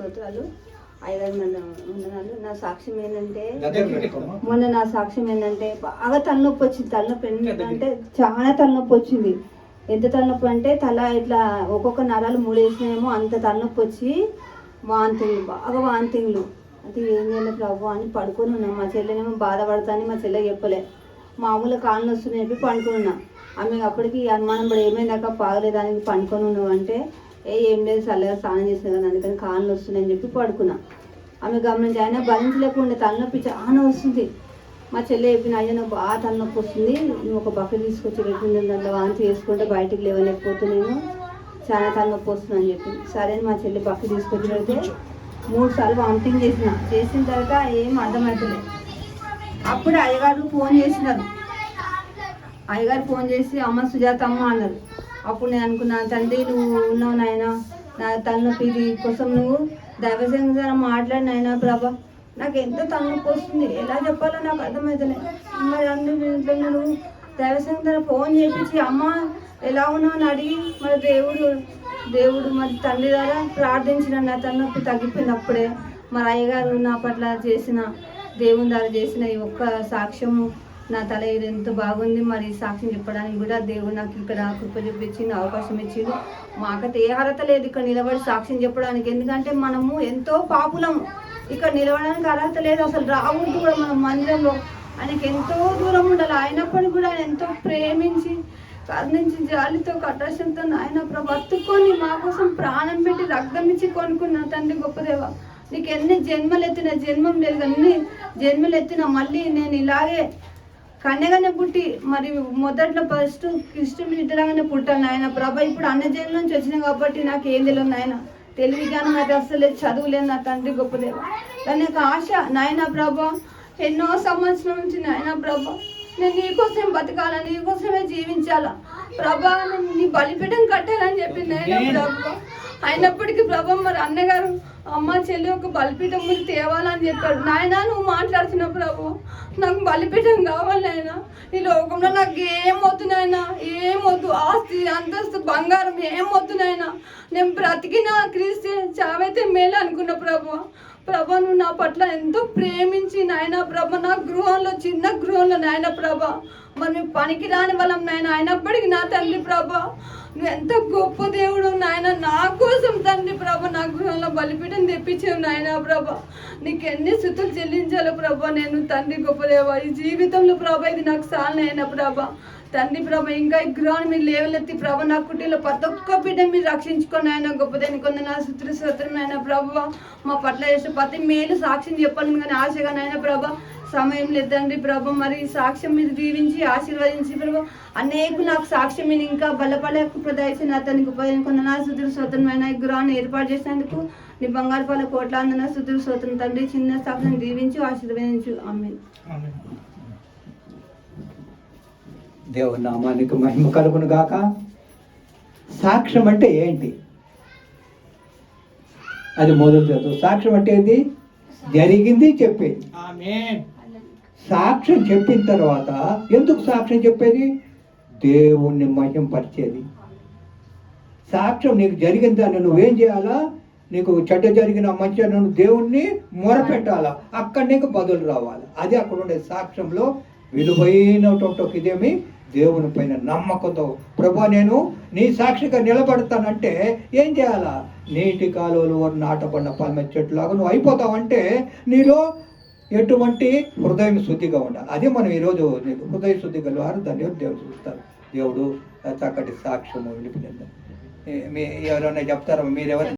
స్తోత్రాలు మంది వందనాలు. నా సాక్ష్యం ఏంటంటే. మొన్న నా సాక్ష్యం ఏంటంటే బాగా తలనొప్పి వచ్చింది. తలనొప్పి ఏంటంటే చాలా తలనొప్పి వచ్చింది. ఎంత తలనొప్పి అంటే తల ఇట్లా ఒక్కొక్క నరాలు మూడేసినాయేమో అంత తలనొప్పి వచ్చి వాంతింగ్లు బాగా వాంతింగ్లు అది ఏం చేయాలి ప్రభు అని పడుకొని ఉన్నాం. మా చెల్లెనేమో బాధపడతాని మా చెల్లె చెప్పలే. మామూలుగా కాళ్ళు వస్తున్నాయి చెప్పి పండుకొని ఉన్నా. ఆమె అప్పటికి అనుమానం పడి ఏమైందాక పాగలేదానికి పండుకొని ఉన్నావు అంటే ఏ ఏం లేదు చల్లగా స్నానం చేసిన కదా అందుకని కాళ్ళు వస్తున్నాయని చెప్పి పడుకున్నా. ఆమె గమనించి ఆయన భరించలేకుండా తలనొప్పి చాలా వస్తుంది. మా చెల్లె చెప్పిన అయ్యా నాకు బాగా తలనొప్పి వస్తుంది. నువ్వు ఒక బకెట్ తీసుకొచ్చి పెట్టింది దాంట్లో వాంతి చేసుకుంటే బయటికి లేవలేకపోతున్నాను చాలా తలనొప్పి వస్తుంది అని చెప్పి. సరే మా చెల్లి బకెట్ తీసుకొచ్చి పెడితే మూడు సార్లు వామిటింగ్ చేసిన. చేసిన తర్వాత ఏం అర్థమవుతలేదు అప్పుడు అయ్యగారు ఫోన్ చేసినారు. అయ్యగారు ఫోన్ చేసి అమ్మ సుజాత అమ్మ అన్నారు. అప్పుడు నేను అనుకున్నా తండ్రి నువ్వు ఉన్నావు నాయన నా తలనొప్పి ఇది కోసం నువ్వు దైవసేన ద్వారా మాట్లాడి నాయన ప్రభా. నాకు ఎంతో తలనొప్పి వస్తుంది? ఎలా చెప్పాలో నాకు అర్థమవుతలే మరి అన్ని నువ్వు దైవసేన ద్వారా ఫోన్ చేపించి అమ్మ ఎలా ఉన్నావు? అని అడిగి మరి దేవుడు దేవుడు మరి తండ్రి ద్వారా ప్రార్థించిన నా తలనొప్పి తగ్గిపోయింది అప్పుడే మరి అయ్యగారు నా పట్ల చేసిన దేవుని ద్వారా చేసిన ఈ ఒక్క సాక్ష్యము నా తల ఎంత బాగుంది మరి సాక్ష్యం చెప్పడానికి కూడా దేవుడు నాకు ఇక్కడ కృప చూపించింది అవకాశం ఇచ్చింది మాకైతే ఏ అర్హత లేదు ఇక్కడ నిలబడి సాక్ష్యం చెప్పడానికి. ఎందుకంటే మనము ఎంతో పాపులము. ఇక్కడ నిలవడానికి అర్హత లేదు. అసలు రావద్దు కూడా మనం మందిరంలో. ఆయనకి ఎంతో దూరం ఉండాలి. అయినప్పటికీ కూడా ఆయన ఎంతో ప్రేమించి కరుణించి జాలితో కటాక్షంతో ఆయన బ్రతుకొని మా కోసం ప్రాణం పెట్టి రక్తం ఇచ్చి కొనుక్కున్న తండ్రి గొప్పదేవ నీకు ఎన్ని జన్మలు ఎత్తిన జన్మం లేదు అన్ని జన్మలు ఎత్తిన మళ్ళీ నేను ఇలాగే కన్యగానే పుట్టి మరి మొదట్లో ఫస్ట్ కృష్ణుడు బిడ్డలాగానే పుట్టాను ఆయన ప్రభ ఇప్పుడు అన్న జన్మ నుంచి వచ్చిన కాబట్టి నాకు ఏం తెలియదు నాయన. తెలివి జ్ఞానం నాకు అసలు లేదు చదువులేదు నా తండ్రి గొప్పదేవ కానీ నాకు ఆశ నాయన ప్రభ ఎన్నో సంవత్సరం నుంచి నాయన ప్రభ నేను నీకోసం బతకాలని నీకోసమే జీవించాలా? ప్రభా నేను నీ బలిపీఠం కట్టాలని చెప్పి నేను ప్రభా అయినప్పటికీ ప్రభా మరి అన్నగారు అమ్మ చెల్లి ఒక బలిపీఠం ముందు తేవాలని చెప్పాడు నాయన నువ్వు మాట్లాడుతున్న ప్రభు నాకు బలిపీఠం కావాలి నాయన. ఈ లోకంలో నాకు ఏం వద్దు నాయన ఏం వద్దు. ఆస్తి అంతస్తు బంగారం ఏం వద్దు నాయన. నేను బ్రతికిన క్రీస్తే చావైతే మేలు అనుకున్న ప్రభు. ప్రభ నువ్వు నా పట్ల ఎంతో ప్రేమించి నాయన ప్రభ నా గృహంలో చిన్న గృహంలో నాయన ప్రభ మరి పనికి రాని వాళ్ళం నాయన అయినప్పటికీ నా తల్లి ప్రభ నువ్వు ఎంత గొప్ప దేవుడు నాయన నా కోసం తండ్రి ప్రభ నా గృహంలో బలిపీఠం తెప్పించావు నాయన ప్రభ. నీకు ఎన్ని స్థుతులు చెల్లించాలో ప్రభ నేను తండ్రి గొప్ప దేవ. ఈ జీవితంలో ప్రభ ఇది నాకు సాలనైన ప్రభ. తండ్రి ప్రభ ఇంకా ఈ గృహాన్ని మీరు లేవలెత్తి ప్రభ నా కుటీలో ప్రతి ఒక్క బిడ్డ మీరు రక్షించుకొని ఆయన గొప్పదేని కొంత నా శత్రు శత్రునైనా ప్రభు. మా పట్ల చేసే ప్రతి మేలు సాక్ష్యం చెప్పాలని కానీ ఆశగా నాయన ప్రభ సమయం లేదండి ప్రభ. మరి సాక్ష్యం మీరు దీవించి ఆశీర్వదించి ప్రభు అనేకులు నాకు సాక్ష్యం మీరు ఇంకా బలపడకు ప్రదర్శన అతనికి ఉపయోగించుకున్న నా శుద్ధులు స్వతంత్రమైన గృహాన్ని ఏర్పాటు చేసినందుకు నీ బంగారు పాల కోట్ల అందన శుద్ధులు స్వతంత్ర తండ్రి చిన్న సాక్ష్యం దీవించి ఆశీర్వదించు. ఆమె ఆమేన్. దేవుని నామానికి మహిమ కలుగును గాక సాక్ష్యం అంటే ఏంటి? అది మొదలు చదువు సాక్ష్యం అంటే ఏంటి జరిగింది చెప్పేది. సాక్ష్యం చెప్పిన తర్వాత ఎందుకు సాక్ష్యం చెప్పేది? దేవుణ్ణి మహింపరిచేది. సాక్ష్యం నీకు జరిగిన దాన్ని నువ్వేం చేయాలా? నీకు చెడ్డ జరిగిన మంచి నువ్వు దేవుణ్ణి మొరపెట్టాలా? అక్కడ నీకు బదులు రావాలి. అది అక్కడ ఉండే సాక్ష్యంలో విలువైనటువంటి ఇదేమి? దేవుని పైన నమ్మకంతో. ప్రభా నేను నీ సాక్షిగా నిలబడతానంటే ఏం చేయాలా? నీటి కాలువలు నాటబడిన పల్మ చెట్టులాగా నువ్వు అయిపోతావంటే నీలో ఎటువంటి హృదయం శుద్ధిగా ఉండాలి. అదే మనం ఈరోజు హృదయ శుద్ధి గలవారు దాన్ని దేవుడు చూస్తారు దేవుడు చక్కటి సాక్ష్యము వినిపించింది మీ ఎవరైనా చెప్తారా? మీరెవరు?